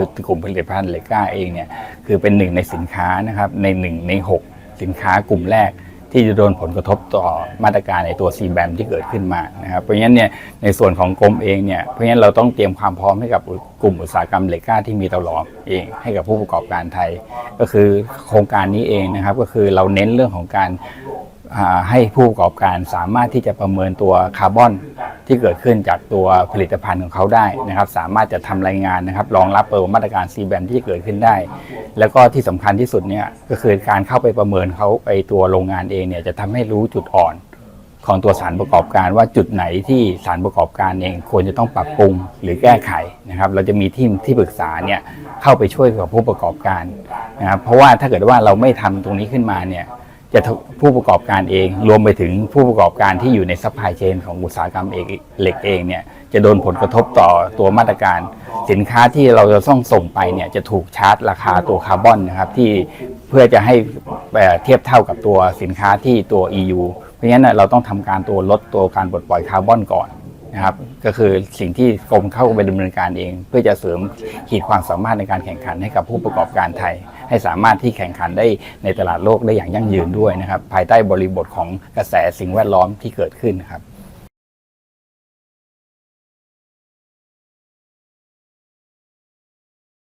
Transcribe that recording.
กลุ่มผลิตภัณฑ์เลก้าเองเนี่ยคือเป็นหนึ่งในสินค้านะครับในหนึ่งในหกสินค้ากลุ่มแรก ที่จะโดนผลกระทบต่อมาตรการในตัว c b a m ที่เกิดขึ้นมานะครับเพราะฉะนั้นเนี่ยในส่วนของกรมเองเนี่ยเพราะฉะนั้นเราต้องเตรียมความพร้อมให้กับกลุ่มอุตสาหกรรมเหล็กกล้าที่มีเตาหลอมเองให้กับผู้ประกอบการไทย ก็คือโครงการนี้เองนะครับก็คือเราเน้นเรื่องของการ ให้ผู้ประกอบการสามารถที่จะประเมินตัวคาร์บอนที่เกิดขึ้นจากตัวผลิตภัณฑ์ของเขาได้นะครับ สามารถจะทำรายงานนะครับรองรับตัวมาตรการ c b a m ที่เกิดขึ้นได้ แล้วก็ที่สำคัญที่สุดเนี่ยก็คือการเข้าไปประเมินเขาไปตัวโรงงานเองเนี่ยจะทำให้รู้จุดอ่อนของตัวสารประกอบการว่าจุดไหนที่สารประกอบการเองควรจะต้องปรับปรุงหรือแก้ไขนะครับ เราจะมีทีมที่ปรึกษาเนี่ยเข้าไปช่วยกับผู้ประกอบการนะครับเพราะว่าถ้าเกิดว่าเราไม่ทำตรงนี้ขึ้นมาเนี่ย จะผู้ประกอบการเอง รวมไปถึงผู้ประกอบการที่อยู่ในซัพพลายเชนของอุตสาหกรรมเหล็กเองเนี่ยจะโดนผลกระทบต่อตัวมาตรการ สินค้าที่เราจะต้องส่งไปเนี่ยจะถูกชาร์จราคาตัวคาร์บอนนะครับที่เพื่อจะให้เทียบเท่ากับตัวสินค้าที่ตัว EU เพราะฉะนั้นเราต้องทำการตัวลดตัวการปลดปล่อยคาร์บอนก่อนนะครับก็คือสิ่งที่กรมเข้าไปดำเนินการเอง เพื่อจะเสริมขีดความสามารถในการแข่งขันให้กับผู้ประกอบการไทย ให้สามารถที่แข่งขันได้ในตลาดโลกได้อย่างยั่งยืนด้วยนะครับภายใต้บริบทของกระแสสิ่งแวดล้อมที่เกิดขึ้นนครับ